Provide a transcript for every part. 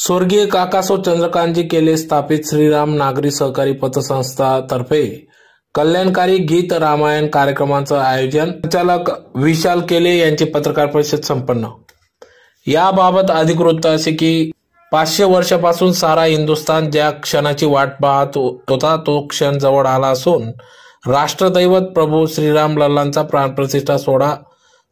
स्वर्गीय काकासो चंद्रकांतजी केले स्थापित श्रीराम नागरी सहकारी पतसंस्था तर्फे कल्याणकारी गीत रामायण कार्यक्रमाचं आयोजन. संचालक विशाल केले यांची पत्रकार परिषद संपन्न. याबाबत अधिक वृत्त असे की पाचशे वर्षापासून सारा हिंदुस्थान ज्या क्षणाची वाट पाहत होता तो क्षण जवळ आला असून राष्ट्रदैवत प्रभू श्रीराम लल्लांचा प्राणप्रतिष्ठा सोहळा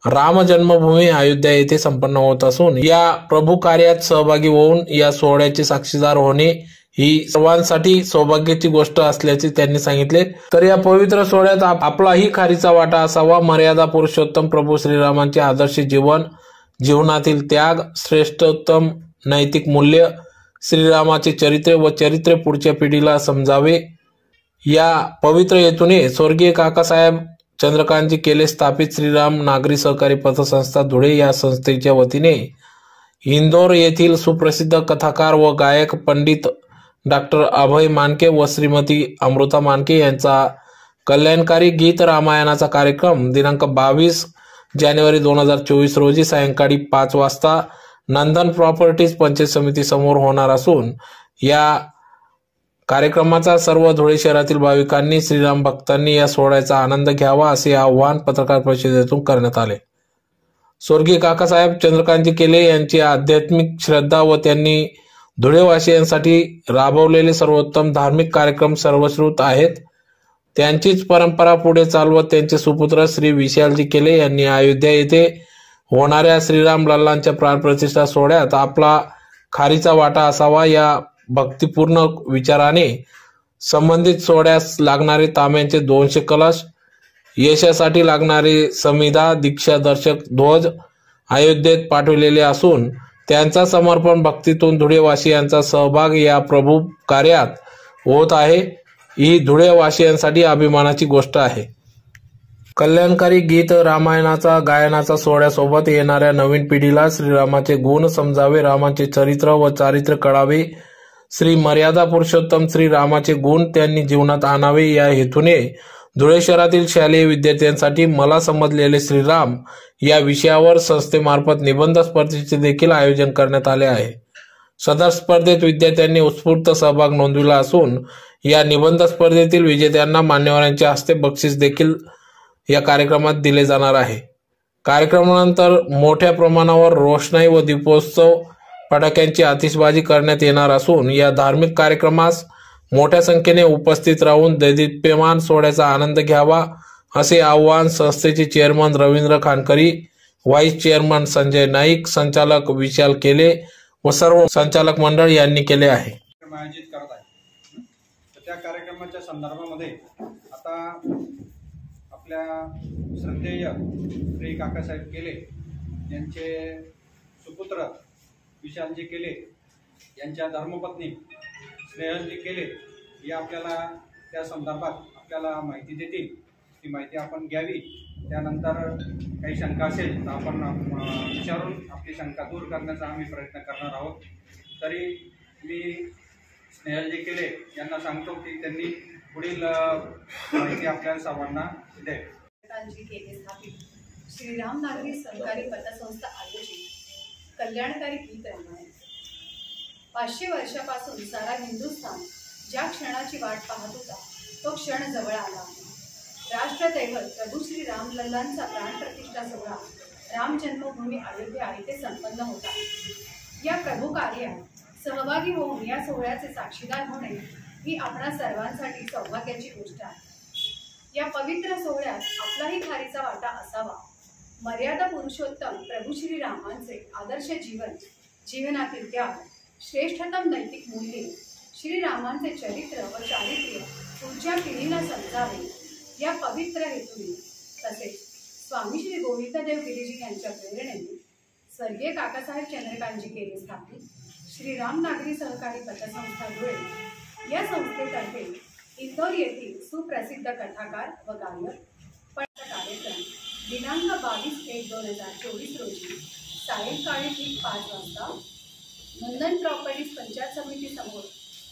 राम जन्मभूमी अयोध्या येथे संपन्न होत असून या प्रभू कार्यात सहभागी होऊन या सोहळ्याचे साक्षीदार होणे ही सर्वांसाठी सौभाग्याची गोष्ट असल्याचे त्यांनी सांगितले. तर या पवित्र सोहळ्यात आपलाही खारीचा वाटा असावा. मर्यादा पुरुषोत्तम प्रभू श्रीरामांचे आदर्श जीवन जीवनातील त्याग श्रेष्ठोत्तम नैतिक मूल्य श्रीरामाचे चरित्र व चरित्र पुढच्या पिढीला समजावे. या पवित्र हेतूने स्वर्गीय काकासाहेब चंद्रकांतजी केले स्थापित श्रीराम नागरी सहकारी पतसंस्था धुळे या संस्थेच्या वतीने. इंदोर येथील सुप्रसिद्ध कथाकार व गायक पंडित डॉक्टर अभय मानके व श्रीमती अमृता मानके यांचा कल्याणकारी गीत रामायणाचा कार्यक्रम दिनांक बावीस जानेवारी दोन हजार चोवीस रोजी सायंकाळी पाच वाजता नंदन प्रॉपर्टीज पंचायत समितीसमोर होणार असून या कार्यक्रमाचा सर्व धुळे शहरातील भाविकांनी श्रीराम भक्तांनी या सोहळ्याचा आनंद घ्यावा असे आवाहन पत्रकार परिषदेतून करण्यात आले. स्वर्गीय काकासाहेब चंद्रकांतजी केले यांची आध्यात्मिक श्रद्धा व त्यांनी धुळेवासियांसाठी राबवलेले सर्वोत्तम धार्मिक कार्यक्रम सर्वश्रुत आहेत. त्यांचीच परंपरा पुढे चालवत त्यांचे सुपुत्र श्री विशालजी केले यांनी अयोध्या येथे होणाऱ्या श्रीराम लल्लांच्या प्राणप्रतिष्ठा सोहळ्यात आपला खारीचा वाटा असावा या भक्तिपूर्ण विचाराने संबंधित सोहळ्यास लागणारे तांब्यांचे दोनशे कलश यशासाठी लागणारे समिधा दीक्षा दर्शक ध्वज अयोध्येत पाठवलेले असून त्यांचा समर्पण भक्तीतून धुळेवासियांचा सहभाग या प्रभू कार्यात होत आहे. ही धुळेवासियांसाठी अभिमानाची गोष्ट आहे. कल्याणकारी गीत रामायणाचा गायनाचा सोहळ्यासोबत येणाऱ्या नवीन पिढीला श्रीरामाचे गुण समजावे रामाचे चरित्र व चारित्र्य कळावे श्री मर्यादा पुरुषोत्तम श्री रामाचे गुण त्यांनी जीवनात आणावे या हेतूने धुळे शहरातील शालेय विद्यार्थ्यांसाठी मला समजलेले श्रीराम या विषयावर संस्थेमार्फत निबंध स्पर्धेचे देखील आयोजन करण्यात आले आहे. सदर स्पर्धेत विद्यार्थ्यांनी उत्स्फूर्त सहभाग नोंदविला असून या निबंध स्पर्धेतील विजेत्यांना मान्यवरांच्या हस्ते बक्षीस देखील या कार्यक्रमात दिले जाणार आहे. कार्यक्रमानंतर मोठ्या प्रमाणावर रोषणाई व दीपोत्सव फटाक्यांची आतिषबाजी करण्यात येणार असून या धार्मिक कार्यक्रमास मोठ्या संख्येने उपस्थित राहून दैदिप्यमान सोहळ्याचा आनंद घ्यावा असे आवाहन संस्थेचे chairman Ravindra Khankari vice chairman Sanjay Naik संचालक विशाल केले व सर्व संचालक मंडळ यांनी केले आहे. आयोजित करत आहे. तर त्या कार्यक्रमाच्या संदर्भामध्ये आता आपल्या श्रद्धेय श्री काकासाहेब केले यांचे सुपुत्र विशालजी केले यांच्या धर्मपत्नी स्नेहलजी केले हे आपल्याला त्या संदर्भात आपल्याला माहिती देतील. ती माहिती आपण घ्यावी. त्यानंतर काही शंका असेल तर आपण विचारून आपली शंका दूर करण्याचा आम्ही प्रयत्न करणार आहोत. तरी मी स्नेहलजी केले यांना सांगतो की त्यांनी पुढील माहिती आपल्या सर्वांना द्यावी. केले स्थापित. श्रीराम नागरी सहकारी पतसंस्था आयोजित कल्याणकारी गीत रामायण पाचशे वर्षापासून सारा हिंदुस्थान ज्या क्षणाची वाट पाहत होता तो क्षण जवळ आला. राष्ट्रदैवत प्रभू श्री रामलल्लांचा प्राणप्रतिष्ठा सोहळा राम जन्मभूमी अयोध्या येथे संपन्न होता. या प्रभू कार्यात सहभागी होऊन या सोहळ्याचे साक्षीदार होणे ही आपणा सर्वांसाठी सौभाग्याची गोष्ट आहे. या पवित्र सोहळ्यात आपलाही खारीचा वाटा असावा. मर्यादा पुरुषोत्तम प्रभू श्रीरामांचे आदर्श जीवन जीवनातील त्याग श्रेष्ठतम नैतिक मूल्ये श्रीरामांचे चरित्र व चारित्र्य पुढच्या पिढीला समजावे या पवित्र हेतूने. तसेच स्वामी श्री गोविंददेव गिरीजी यांच्या प्रेरणेने स्वर्गीय काकासाहेब चंद्रकांतजी केले स्थापित श्रीराम नागरी सहकारी पतसंस्था धुळे. या संस्थेतर्फे इंदोर येथील सुप्रसिद्ध कथाकार व गायक पण दिनांक बावीस एक दोन हजार चोवीस रोजी सायंकाळी ठीक पाच वाजता नंदन प्रॉपर्टीज पंचायत समितीसमोर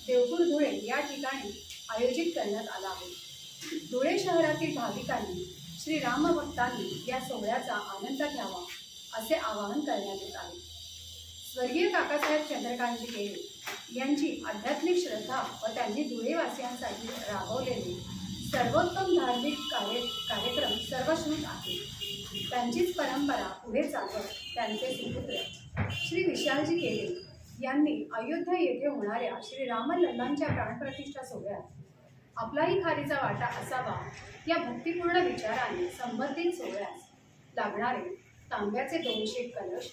देवपूर धुळे या ठिकाणी आयोजित करण्यात आला आहे. धुळे शहरातील भाविकांनी श्री रामभक्तांनी या सोहळ्याचा आनंद घ्यावा असे आवाहन करण्यात येत आहे. स्वर्गीय काकासाहेब चंद्रकांतजी केले यांची आध्यात्मिक श्रद्धा व त्यांनी धुळेवासियांसाठी राबवलेली सर्वोत्तम धार्मिक कार्य कार्यक्रम सर्वश्रुत आहे. त्यांचीच परंपरा पुढे चालत त्यांचे सुपुत्र श्री विशालजी केले. यांनी अयोध्या येथे होणाऱ्या श्री रामलल्लांच्या प्राणप्रतिष्ठा सोहळ्यात आपलाही खारीचा वाटा असावा या भक्तिपूर्ण विचाराने संबंधित सोहळ्यास लागणारे तांब्याचे दोनशे कलश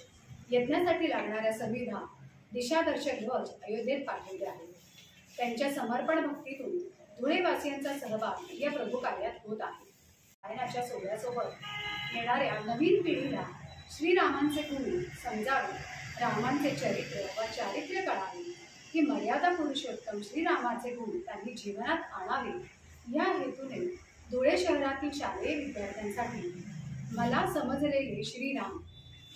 यज्ञासाठी लागणाऱ्या संविधा दिशादर्शक ध्वज अयोध्येत पाठवले आहेत. त्यांच्या समर्पण भक्तीतून धुळेवासियांचा सहभाग या प्रभू कार्यात होत आहे. गायनाच्या सोहळ्यासोबत येणाऱ्या नवीन पिढीला श्रीरामांचे गुण समजावे रामांचे चरित्र व चारित्र्य कळावे ही मर्यादा पुरुषोत्तम श्रीरामाचे गुण त्यांनी जीवनात आणावे. या हेतूने धुळे शहरातील शालेय विद्यार्थ्यांसाठी मला समजलेले श्रीराम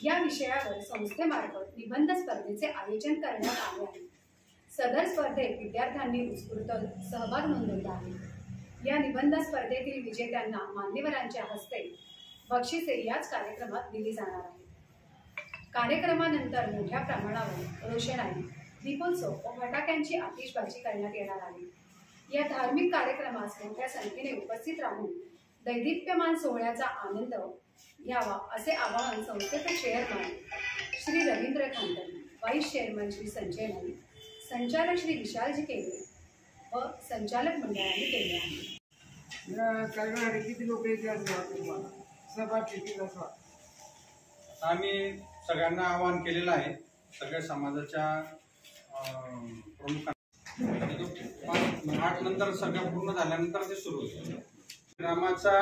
या विषयावर संस्थेमार्फत निबंध स्पर्धेचे आयोजन करण्यात आले आहे. सदर स्पर्धेत विद्यार्थ्यांनी उत्स्फूर्त सहभाग नोंदवला आहे. या निबंध स्पर्धेतील विजेत्यांना मान्यवरांच्या हस्ते बक्षिसे याच कार्यक्रमात दिली जाणार आहे कार्यक्रमानंतर मोठ्या प्रमाणावर रोषणाई दीपोत्सव व फटाक्यांची आतिषबाजी करण्यात येणार आहे. या धार्मिक कार्यक्रमास मोठ्या संख्येने उपस्थित राहून दैदिप्यमान सोहळ्याचा आनंद घ्यावा असे आवाहन संस्थेचे chairman Shri Ravindra Khandan vice chairman Shri Sanjay Naik संचालक श्री विशालजी केले व संचालक मंडळाने केले आहे. या कार्यक्रमासाठी किती लोक येते असं वाटतं तुम्हाला? सहभाग किती असं वाटतं? आता आम्ही सगळ्यांना आवाहन केलेलं आहे सगळ्या समाजाच्या प्रमुखांना. आठ नंतर सगळं पूर्ण झाल्यानंतर ते सुरू होईल. रामाचा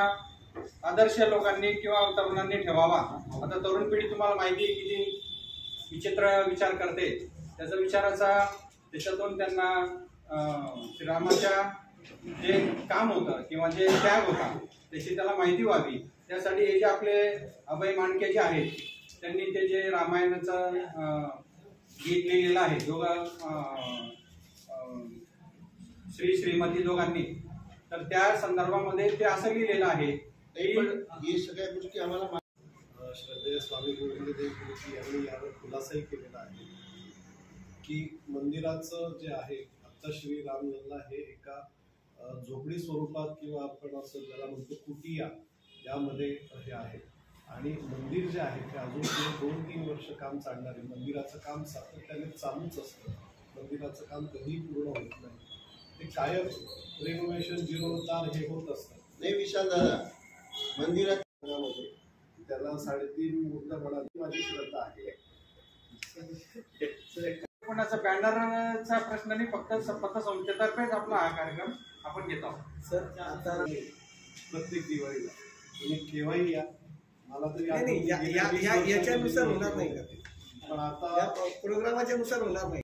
आदर्श लोकांनी किंवा तरुणांनी ठेवावा. आता तरुण पिढी तुम्हाला माहिती आहे किती विचित्र विचार करते. त्याचा विचाराचा त्याच्यातून त्यांना अं, श्रीरामाच्या जे काम होतं किंवा जे त्याग होता त्याची त्याला माहिती व्हावी. त्यासाठी हे जे आपले अभय मांडके जे आहेत त्यांनी ते जे रामायणाचं गीत लिहिलेलं आहे दोघं श्री श्रीमती दोघांनी तर त्या संदर्भामध्ये ते असं लिहिलेलं आहे हे सगळ्या गोष्टी आम्हाला श्रद्धेय स्वामी गोविंद देव गुरुजी यांनी यावर खुलासाही केलेला आहे. की मंदिराचं जे आहे आत्ता श्री रामलल्ला हे एका झोपडी स्वरूपात किंवा आपण असं ज्याला म्हणतो कुटिया यामध्ये हे आहे. आणि मंदिर जे आहे ते अजून दोन तीन वर्ष काम चालणार आहे. मंदिराचं काम सातत्याने चालूच असतं. मंदिराचं काम कधीही पूर्ण होत नाही. ते कायम रेनोव्हेशन जीर्णोद्धार हे होत असतं. नाही विशाल दादा. मंदिरात मध्ये त्याला साडेतीन मूर्त म्हणाली माझी श्रद्धा आहे. कोणाचा बॅनरचा प्रश्न नाही फक्त पतसंस्थेतर्फेच आपला हा कार्यक्रम आपण घेत आहोत. सर आता प्रत्येक दिवाळीला. तुम्ही केव्हाही या. मला तरी नाही, नाही, या- या- याच्यानुसार होणार नाही. का? पण या आता प्रोग्रामाच्या नुसार होणार नाही.